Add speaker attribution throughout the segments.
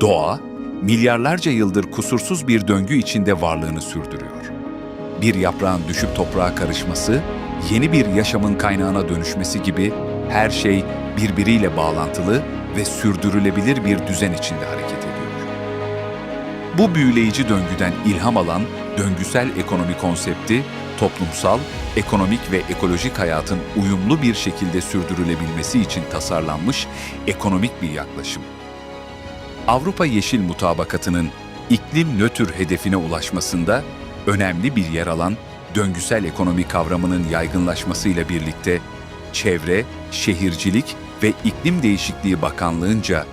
Speaker 1: Doğa, milyarlarca yıldır kusursuz bir döngü içinde varlığını sürdürüyor. Bir yaprağın düşüp toprağa karışması, yeni bir yaşamın kaynağına dönüşmesi gibi her şey birbiriyle bağlantılı ve sürdürülebilir bir düzen içinde hareket ediyor. Bu büyüleyici döngüden ilham alan döngüsel ekonomi konsepti, toplumsal, ekonomik ve ekolojik hayatın uyumlu bir şekilde sürdürülebilmesi için tasarlanmış ekonomik bir yaklaşım. Avrupa Yeşil Mutabakatı'nın iklim nötr hedefine ulaşmasında önemli bir yer alan döngüsel ekonomi kavramının yaygınlaşmasıyla birlikte Çevre, Şehircilik ve İklim Değişikliği Bakanlığı'nca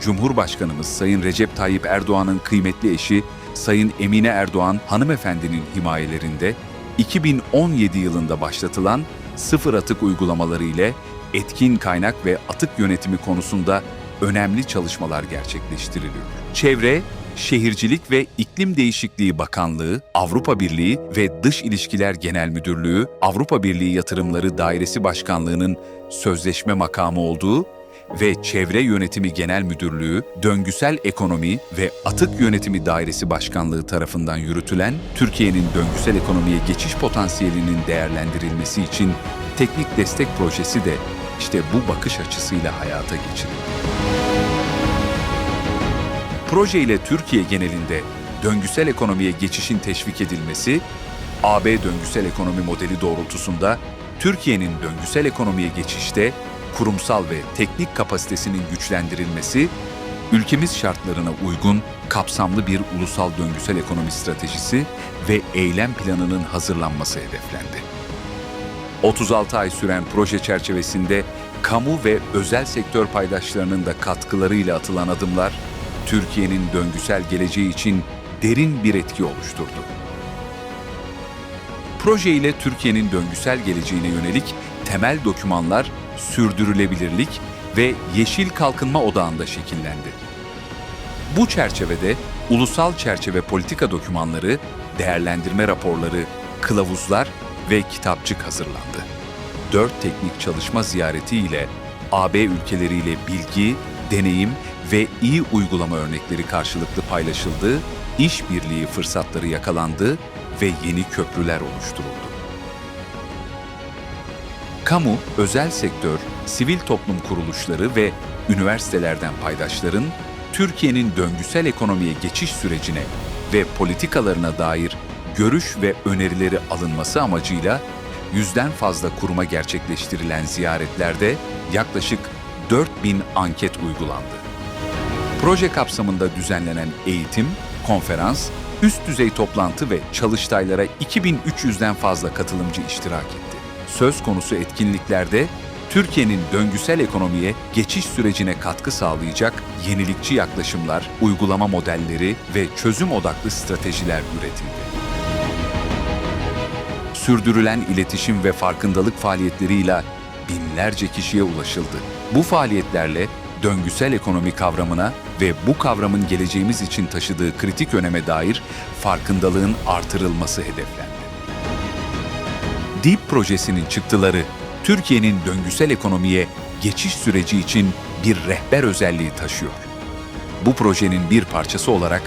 Speaker 1: Cumhurbaşkanımız Sayın Recep Tayyip Erdoğan'ın kıymetli eşi Sayın Emine Erdoğan hanımefendinin himayelerinde 2017 yılında başlatılan sıfır atık uygulamaları ile etkin kaynak ve atık yönetimi konusunda önemli çalışmalar gerçekleştiriliyor. Çevre, Şehircilik ve İklim Değişikliği Bakanlığı, Avrupa Birliği ve Dış İlişkiler Genel Müdürlüğü, Avrupa Birliği Yatırımları Dairesi Başkanlığı'nın sözleşme makamı olduğu ve Çevre Yönetimi Genel Müdürlüğü, Döngüsel Ekonomi ve Atık Yönetimi Dairesi Başkanlığı tarafından yürütülen Türkiye'nin döngüsel ekonomiye geçiş potansiyelinin değerlendirilmesi için teknik destek projesi de işte bu bakış açısıyla hayata geçirildi. Proje ile Türkiye genelinde döngüsel ekonomiye geçişin teşvik edilmesi, AB döngüsel ekonomi modeli doğrultusunda Türkiye'nin döngüsel ekonomiye geçişte kurumsal ve teknik kapasitesinin güçlendirilmesi, ülkemiz şartlarına uygun kapsamlı bir ulusal döngüsel ekonomi stratejisi ve eylem planının hazırlanması hedeflendi. 36 ay süren proje çerçevesinde kamu ve özel sektör paydaşlarının da katkılarıyla atılan adımlar, Türkiye'nin döngüsel geleceği için derin bir etki oluşturdu. Proje ile Türkiye'nin döngüsel geleceğine yönelik temel dokümanlar sürdürülebilirlik ve yeşil kalkınma odağında şekillendi. Bu çerçevede ulusal çerçeve politika dokümanları, değerlendirme raporları, kılavuzlar ve kitapçık hazırlandı. Dört teknik çalışma ziyareti ile AB ülkeleriyle bilgi, deneyim ve iyi uygulama örnekleri karşılıklı paylaşıldı, işbirliği fırsatları yakalandı ve yeni köprüler oluşturuldu. Kamu, özel sektör, sivil toplum kuruluşları ve üniversitelerden paydaşların Türkiye'nin döngüsel ekonomiye geçiş sürecine ve politikalarına dair görüş ve önerileri alınması amacıyla yüzden fazla kuruma gerçekleştirilen ziyaretlerde yaklaşık 4000 anket uygulandı. Proje kapsamında düzenlenen eğitim, konferans, üst düzey toplantı ve çalıştaylara 2300'den fazla katılımcı iştirak etti. Söz konusu etkinliklerde Türkiye'nin döngüsel ekonomiye geçiş sürecine katkı sağlayacak yenilikçi yaklaşımlar, uygulama modelleri ve çözüm odaklı stratejiler üretildi. Sürdürülen iletişim ve farkındalık faaliyetleriyle binlerce kişiye ulaşıldı. Bu faaliyetlerle döngüsel ekonomi kavramına ve bu kavramın geleceğimiz için taşıdığı kritik öneme dair farkındalığın artırılması hedeflendi. DEEP projesinin çıktıları Türkiye'nin döngüsel ekonomiye geçiş süreci için bir rehber özelliği taşıyor. Bu projenin bir parçası olarak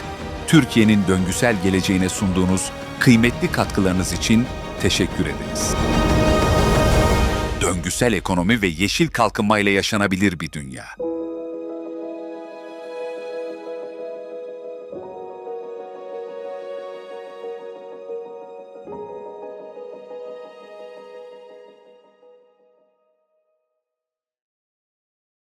Speaker 1: Türkiye'nin döngüsel geleceğine sunduğunuz kıymetli katkılarınız için teşekkür ederiz. Döngüsel ekonomi ve yeşil kalkınmayla yaşanabilir bir dünya.